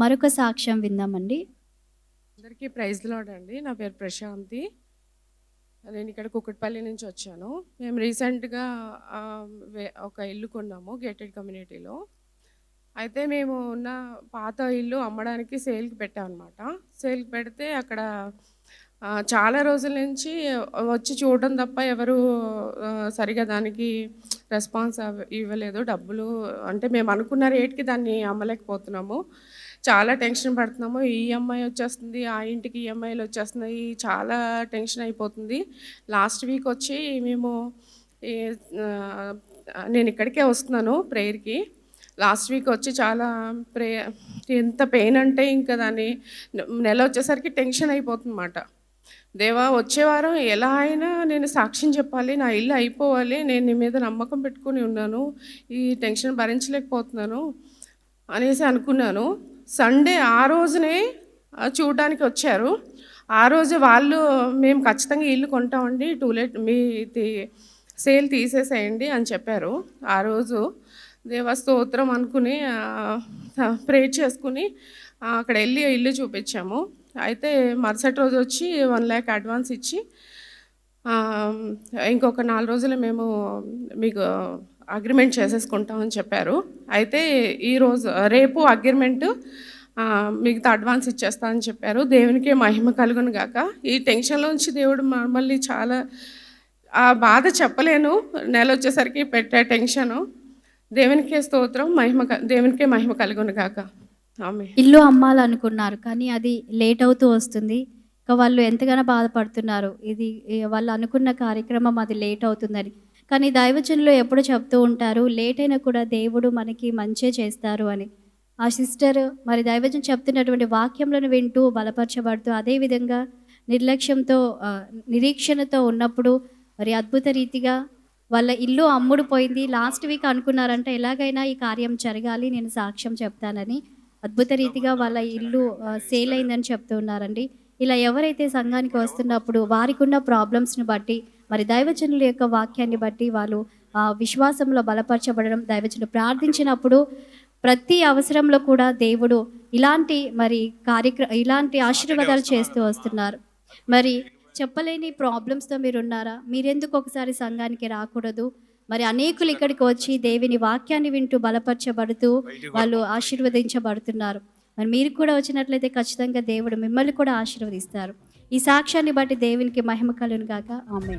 మరొక సాక్ష్యం విందామండి. అందరికీ ప్రైజ్ లాడ్ అండి. నా పేరు ప్రశాంతి. నేను ఇక్కడ కుక్కట్పల్లి నుంచి వచ్చాను. మేము రీసెంట్గా ఒక ఇల్లు కొన్నాము గేటెడ్ కమ్యూనిటీలో. అయితే మేము ఉన్న పాత ఇల్లు అమ్మడానికి సేల్కి పెట్టామన్నమాట సేల్కి పెడితే అక్కడ చాలా రోజుల నుంచి వచ్చి చూడడం తప్ప ఎవరు సరిగా దానికి రెస్పాన్స్ ఇవ్వలేదు. డబ్బులు అంటే మేము అనుకున్న రేట్కి దాన్ని అమ్మలేకపోతున్నాము. చాలా టెన్షన్ పడుతున్నాము. ఈ ఈఎంఐ వచ్చేస్తుంది ఆ ఇంటికి ఈఎంఐలు వచ్చేస్తున్నాయి. చాలా టెన్షన్ అయిపోతుంది. లాస్ట్ వీక్ వచ్చి మేము నేను ఇక్కడికే వస్తున్నాను ప్రేయర్కి. లాస్ట్ వీక్ వచ్చి చాలా ప్రే ఎంత పెయిన్ అంటే ఇంకా దాన్ని నెల వచ్చేసరికి టెన్షన్ అయిపోతుందన్నమాట. దేవా వచ్చే వారం ఎలా అయినా నేను సాక్ష్యం చెప్పాలి నా ఇల్లు అయిపోవాలి నేను నీ మీద నమ్మకం పెట్టుకుని ఉన్నాను ఈ టెన్షన్ భరించలేకపోతున్నాను అనేసి అనుకున్నాను. సండే ఆ రోజునే చూడడానికి వచ్చారు. ఆ రోజు వాళ్ళు మేము ఖచ్చితంగా ఇల్లు కొంటామండి టూలెట్ మీ తి- సేల్ తీసేసేయండి అని చెప్పారు. ఆ రోజు దేవ స్తోత్రం అనుకుని ప్రే చేసుకుని అక్కడ వెళ్ళి ఇల్లు చూపించాము. అయితే మరుసటి రోజు వచ్చి వన్ ల్యాక్ అడ్వాన్స్ ఇచ్చి ఇంకొక నాలుగు రోజులు మేము మీకు అగ్రిమెంట్ చేసేసుకుంటామని చెప్పారు. అయితే ఈరోజు రేపు అగ్రిమెంట్ మిగతా అడ్వాన్స్ ఇచ్చేస్తా అని చెప్పారు. దేవునికే మహిమ కలుగును గాక. ఈ టెన్షన్లోంచి దేవుడు మమ్మల్ని చాలా ఆ బాధ చెప్పలేను. నెల వచ్చేసరికి పెట్టే టెన్షను. దేవునికే స్తోత్రం మహిమ క- దేవునికే మహిమ కలుగును గాక. ఇల్లు అమ్మాలనుకున్నారు కానీ అది లేట్ అవుతూ వస్తుంది. ఇంకా వాళ్ళు ఎంతగానో బాధపడుతున్నారు. ఇది వాళ్ళు అనుకున్న కార్యక్రమం అది లేట్ అవుతుందని. కానీ దైవజనులు ఎప్పుడు చెప్తూ ఉంటారు లేట్ అయినా కూడా దేవుడు మనకి మంచే చేస్తారు అని. ఆ సిస్టర్ మరి దైవజన్ చెప్తున్నటువంటి వాక్యములను వింటూ బలపరచబడుతూ అదేవిధంగా నిర్లక్ష్యంతో నిరీక్షణతో ఉన్నప్పుడు మరి అద్భుత రీతిగా వాళ్ళ ఇల్లు అమ్ముడు పోయింది లాస్ట్ వీక్ అనుకున్నారంటే ఎలాగైనా ఈ కార్యం జరగాలి నేను సాక్ష్యం చెప్తానని. అద్భుత రీతిగా వాళ్ళ ఇల్లు సేల్ అయిందని చెప్తున్నారండి. ఇలా ఎవరైతే సంఘానికి వస్తున్నప్పుడు వారికి ఉన్న ప్రాబ్లమ్స్ని బట్టి మరి దైవజనుల యొక్క వాక్యాన్ని బట్టి వాళ్ళు ఆ విశ్వాసంలో బలపరచబడడం దైవజనులు ప్రార్థించినప్పుడు ప్రతి అవసరంలో కూడా దేవుడు ఇలాంటి మరి కార్యక్రమ ఇలాంటి ఆశీర్వాదాలు చేస్తూ వస్తున్నారు. మరి చెప్పలేని ప్రాబ్లమ్స్తో మీరు ఉన్నారా మీరెందుకు ఒకసారి సంఘానికి రాకూడదు? మరి అనేకులు ఇక్కడికి వచ్చి దేవుని వాక్యాన్ని వింటూ బలపరచబడుతూ వాళ్ళు ఆశీర్వదించబడుతున్నారు. మరి మీరు కూడా వచ్చినట్లయితే ఖచ్చితంగా దేవుడు మిమ్మల్ని కూడా ఆశీర్వదిస్తారు. ఈ సాక్ష్యాన్ని బట్టి దేవునికి మహిమ కలును గాక ఆమె